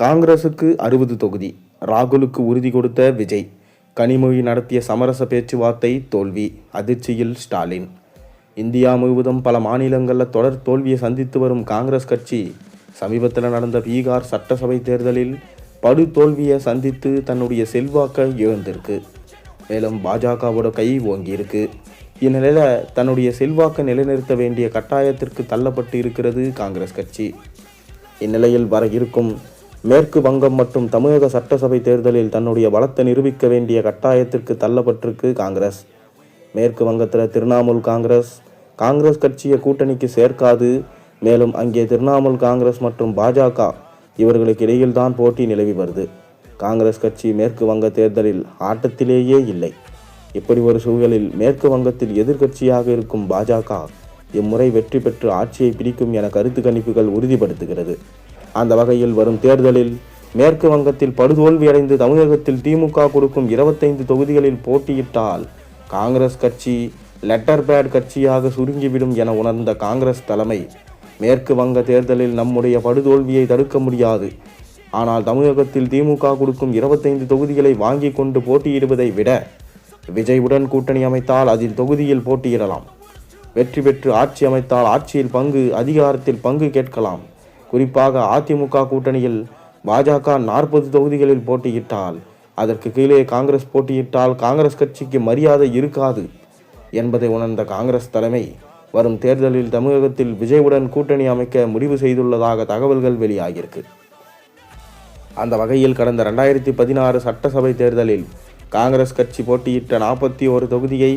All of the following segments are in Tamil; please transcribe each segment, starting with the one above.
காங்கிரசுக்கு அறுபது தொகுதி ராகுலுக்கு உறுதி கொடுத்த விஜய். கனிமொழி நடத்திய சமரச பேச்சுவார்த்தை தோல்வி அதிர்ச்சியில் ஸ்டாலின். இந்தியா முழுவதும் பல மாநிலங்களில் தொடர் தோல்வியை சந்தித்து வரும் காங்கிரஸ் கட்சி சமீபத்தில் நடந்த பீகார் சட்டசபை தேர்தலில் படு தோல்வியை சந்தித்து தன்னுடைய செல்வாக்கை இழந்திருக்கு. மேலும் பாஜகவோட கை ஓங்கியிருக்கு. இந்நிலையில் தன்னுடைய செல்வாக்கை நிலைநிறுத்த வேண்டிய கட்டாயத்திற்கு தள்ளப்பட்டு இருக்கிறது காங்கிரஸ் கட்சி. இந்நிலையில் வர இருக்கும் மேற்கு வங்கம் மற்றும் தமிழக சட்டசபை தேர்தலில் தன்னுடைய பலத்தை நிரூபிக்க வேண்டிய கட்டாயத்திற்கு தள்ளப்பட்டிருக்கு காங்கிரஸ். மேற்கு வங்கத்தில் திரிணாமுல் காங்கிரஸ். காங்கிரஸ் கட்சியை கூட்டணிக்கு சேர்க்காது. மேலும் அங்கே திரிணாமுல் காங்கிரஸ் மற்றும் பாஜக இவர்களுக்கு இடையில் தான் போட்டி நிலவி வருது. காங்கிரஸ் கட்சி மேற்கு வங்க தேர்தலில் ஆட்டத்திலேயே இல்லை. இப்படி ஒரு சூழலில் மேற்கு வங்கத்தில் எதிர்க்கட்சியாக இருக்கும் பாஜக இம்முறை வெற்றி பெற்று ஆட்சியை பிடிக்கும் என கருத்து கணிப்புகள் உறுதிப்படுத்துகிறது. அந்த வகையில் வரும் தேர்தலில் மேற்கு வங்கத்தில் படுதோல்வியடைந்து தமிழகத்தில் திமுக கொடுக்கும் இருபத்தைந்து தொகுதிகளில் போட்டியிட்டால் காங்கிரஸ் கட்சி லெட்டர் பேட் கட்சியாக சுருங்கிவிடும் என உணர்ந்த காங்கிரஸ் தலைமை. மேற்கு வங்க தேர்தலில் நம்முடைய படுதோல்வியை தடுக்க முடியாது. ஆனால் தமிழகத்தில் திமுக கொடுக்கும் இருபத்தைந்து தொகுதிகளை வாங்கி கொண்டு போட்டியிடுவதை விட விஜயுடன் கூட்டணி அமைத்தால் அதில் தொகுதியில் போட்டியிடலாம். வெற்றி பெற்று ஆட்சி அமைத்தால் ஆட்சியில் பங்கு அதிகாரத்தில் பங்கு கேட்கலாம். குறிப்பாக அதிமுக கூட்டணியில் பாஜக நாற்பது தொகுதிகளில் போட்டியிட்டால் அதற்கு கீழே காங்கிரஸ் போட்டியிட்டால் காங்கிரஸ் கட்சிக்கு மரியாதை இருக்காது என்பதை உணர்ந்த காங்கிரஸ் தலைமை வரும் தேர்தலில் தமிழகத்தில் விஜயுடன் கூட்டணி அமைக்க முடிவு செய்துள்ளதாக தகவல்கள் வெளியாகியிருக்கு. அந்த வகையில் கடந்த ரெண்டாயிரத்தி பதினாறு சட்டசபை தேர்தலில் காங்கிரஸ் கட்சி போட்டியிட்ட நாற்பத்தி ஒரு தொகுதியை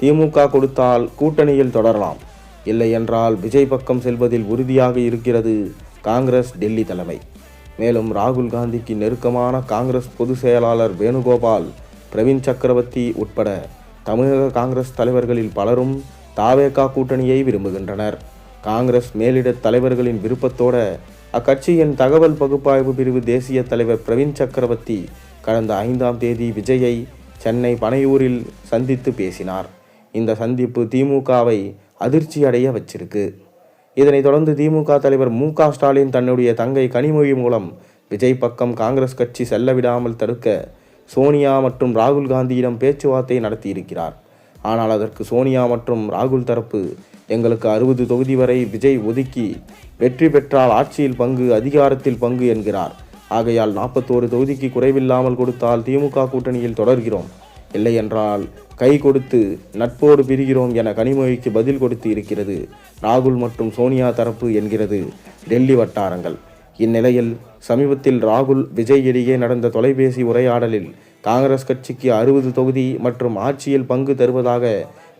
திமுக கொடுத்தால் கூட்டணியில் தொடரலாம். இல்லை என்றால் விஜய் பக்கம் செல்வதில் உறுதியாக இருக்கிறது காங்கிரஸ் டெல்லி தலைமை. மேலும் ராகுல் காந்திக்கு நெருக்கமான காங்கிரஸ் பொதுச் செயலாளர் வேணுகோபால் பிரவீன் சக்கரவர்த்தி உட்பட தமிழக காங்கிரஸ் தலைவர்களில் பலரும் தாவேகா கூட்டணியை விரும்புகின்றனர். காங்கிரஸ் மேலிட தலைவர்களின் விருப்பத்தோட அக்கட்சியின் தகவல் பகுப்பாய்வு பிரிவு தேசிய தலைவர் பிரவீன் சக்கரவர்த்தி கடந்த ஐந்தாம் தேதி விஜயை சென்னை பனையூரில் சந்தித்து பேசினார். இந்த சந்திப்பு திமுகவை அதிர்ச்சி அடைய வச்சிருக்கு. இதனைத் தொடர்ந்து திமுக தலைவர் மு க ஸ்டாலின் தன்னுடைய தங்கை கனிமொழி மூலம் விஜய் பக்கம் காங்கிரஸ் கட்சி செல்ல விடாமல் தடுக்க சோனியா மற்றும் ராகுல் காந்தியிடம் பேச்சுவார்த்தை நடத்தியிருக்கிறார். ஆனால் அதற்கு சோனியா மற்றும் ராகுல் தரப்பு எங்களுக்கு அறுபது தொகுதி வரை விஜய் ஒதுக்கி வெற்றி பெற்றால் ஆட்சியில் பங்கு அதிகாரத்தில் பங்கு என்கிறார். ஆகையால் நாற்பத்தோரு தொகுதிக்கு குறைவில்லாமல் கொடுத்தால் திமுக கூட்டணியில் தொடர்கிறோம். இல்லையென்றால் கை கொடுத்து நட்போடு பிரிகிறோம் என கனிமொழிக்கு பதில் கொடுத்து இருக்கிறது ராகுல் மற்றும் சோனியா தரப்பு என்கிறது டெல்லி வட்டாரங்கள். இந்நிலையில் சமீபத்தில் ராகுல் விஜய் இடையே நடந்த தொலைபேசி உரையாடலில் காங்கிரஸ் கட்சிக்கு அறுபது தொகுதி மற்றும் ஆட்சியில் பங்கு தருவதாக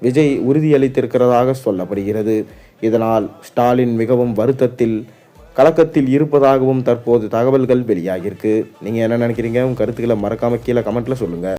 விஜய் உறுதியளித்திருக்கிறதாக சொல்லப்படுகிறது. இதனால் ஸ்டாலின் மிகவும் வருத்தத்தில் கலக்கத்தில் இருப்பதாகவும் தற்போது தகவல்கள் வெளியாகியிருக்கு. நீங்கள் என்ன நினைக்கிறீங்க? உங்கள் கருத்துக்களை மறக்காமல் கீழே கமெண்ட்டில் சொல்லுங்கள்